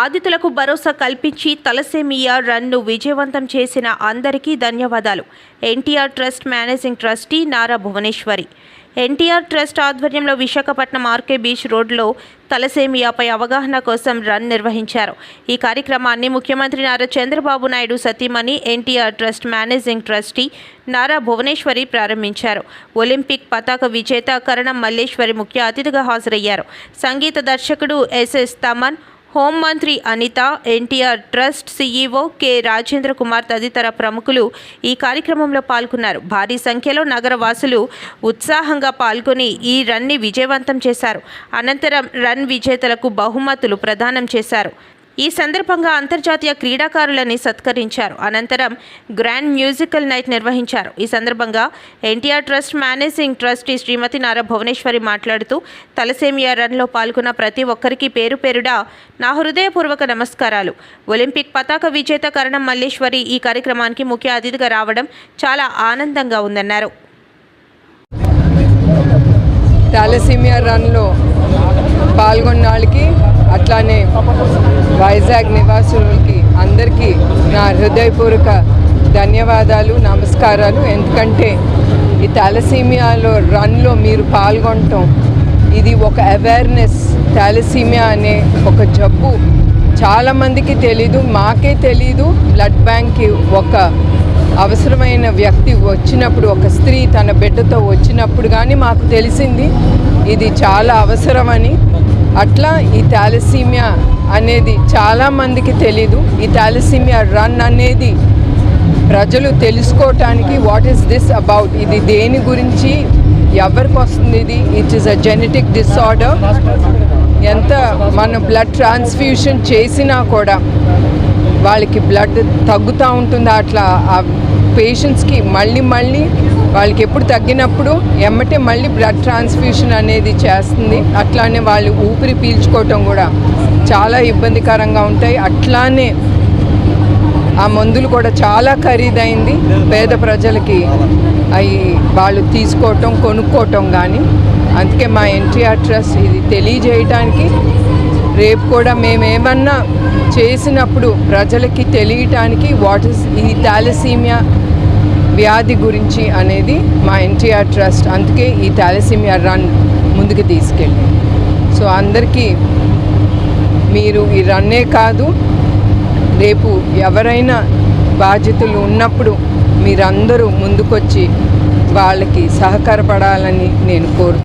బాధితులకు భరోసా కల్పించి thalassemia run విజయవంతం చేసిన అందరికీ ధన్యవాదాలు. NTR trust managing trustee Nara Bhuvaneswari. NTR trust ఆధ్వర్యంలో విశాఖపట్నం ఆర్కే బీచ్ రోడ్లో తలసేమియాపై అవగాహన కోసం రన్ నిర్వహించారు. ఈ కార్యక్రమాన్ని ముఖ్యమంత్రి నారా చంద్రబాబు నాయుడు సతీమణి NTR trust managing trustee Nara Bhuvaneswari ప్రారంభించారు. ఒలింపిక్ పతాక విజేత కరణం మల్లేశ్వరి ముఖ్య అతిథిగా హాజరయ్యారు. సంగీత దర్శకుడు ఎస్ఎస్ తమన్ హోంమంత్రి Anitha NTR trust CEO K Rajendra Kumar తదితర ప్రముఖులు ఈ కార్యక్రమంలో పాల్గొన్నారు. భారీ సంఖ్యలో నగరవాసులు ఉత్సాహంగా పాల్గొని ఈ రన్ని విజయవంతం చేశారు. అనంతరం రన్ విజేతలకు బహుమతులు ప్రదానం చేశారు. ఈ సందర్భంగా అంతర్జాతీయ క్రీడాకారులని సత్కరించారు. అనంతరం గ్రాండ్ మ్యూజికల్ నైట్ నిర్వహించారు. ఈ సందర్భంగా NTR trust managing trustee Srimathi Nara Bhuvaneswari మాట్లాడుతూ తలసేమియా రన్లో పాల్గొన్న ప్రతి ఒక్కరికి పేరు పేరుడా నా హృదయపూర్వక నమస్కారాలు. ఒలింపిక్ పతాక విజేత కరణం మల్లేశ్వరి ఈ కార్యక్రమానికి ముఖ్య అతిథిగా రావడం చాలా ఆనందంగా ఉందన్నారు. థాలసీమియా రన్లో పాల్గొన్న వాళ్ళకి అట్లానే వైజాగ్ నివాసులకి అందరికీ నా హృదయపూర్వక ధన్యవాదాలు నమస్కారాలు. ఎందుకంటే ఈ థాలసీమియాలో రన్లో మీరు పాల్గొనటం ఇది ఒక అవేర్నెస్ థాలసీమియా అనే ఒక జబ్బు చాలామందికి తెలీదు మాకే తెలీదు. బ్లడ్ బ్యాంక్కి ఒక అవసరమైన వ్యక్తి వచ్చినప్పుడు ఒక స్త్రీ తన బిడ్డతో వచ్చినప్పుడు కానీ మాకు తెలిసింది ఇది చాలా అవసరమని. అట్లా ఈ థాలసీమియా అనేది చాలామందికి తెలీదు. ఈ థాలసీమియా రన్ అనేది ప్రజలు తెలుసుకోవటానికి వాట్ ఈస్ దిస్ అబౌట్ ఇది దేని గురించి ఎవరికి వస్తుంది ఇది? It is a genetic disorder ఎంత మన బ్లడ్ ట్రాన్స్ఫ్యూషన్ చేసినా కూడా వాళ్ళకి బ్లడ్ తగ్గుతూ ఉంటుంది. అట్లా ఆ పేషెంట్స్కి మళ్ళీ మళ్ళీ వాళ్ళకి ఎప్పుడు తగ్గినప్పుడు ఎమ్మటే మళ్ళీ బ్లడ్ ట్రాన్స్ఫ్యూషన్ అనేది చేస్తుంది. అట్లానే వాళ్ళు ఊపిరి పీల్చుకోవటం కూడా చాలా ఇబ్బందికరంగా ఉంటాయి. అట్లానే ఆ మందులు కూడా చాలా ఖరీదైంది. పేద ప్రజలకి అవి వాళ్ళు తీసుకోవటం కొనుక్కోవటం కానీ అందుకే మా ఎన్టీఆర్ ట్రస్ట్ ఇది తెలియజేయటానికి రేపు కూడా మేమేమన్నా చేసినప్పుడు ప్రజలకి తెలియటానికి వాట్ ఇస్ ఈ థాలసీమియా వ్యాధి గురించి అనేది మా ఎన్టీఆర్ ట్రస్ట్ అందుకే ఈ థాలసీమియా రన్ ముందుకు తీసుకెళ్ళి. సో అందరికీ మీరు ఈ రన్నే కాదు రేపు ఎవరైనా బాధ్యతలు ఉన్నప్పుడు మీరందరూ ముందుకొచ్చి వాళ్ళకి సహకారపడాలని నేను కోరు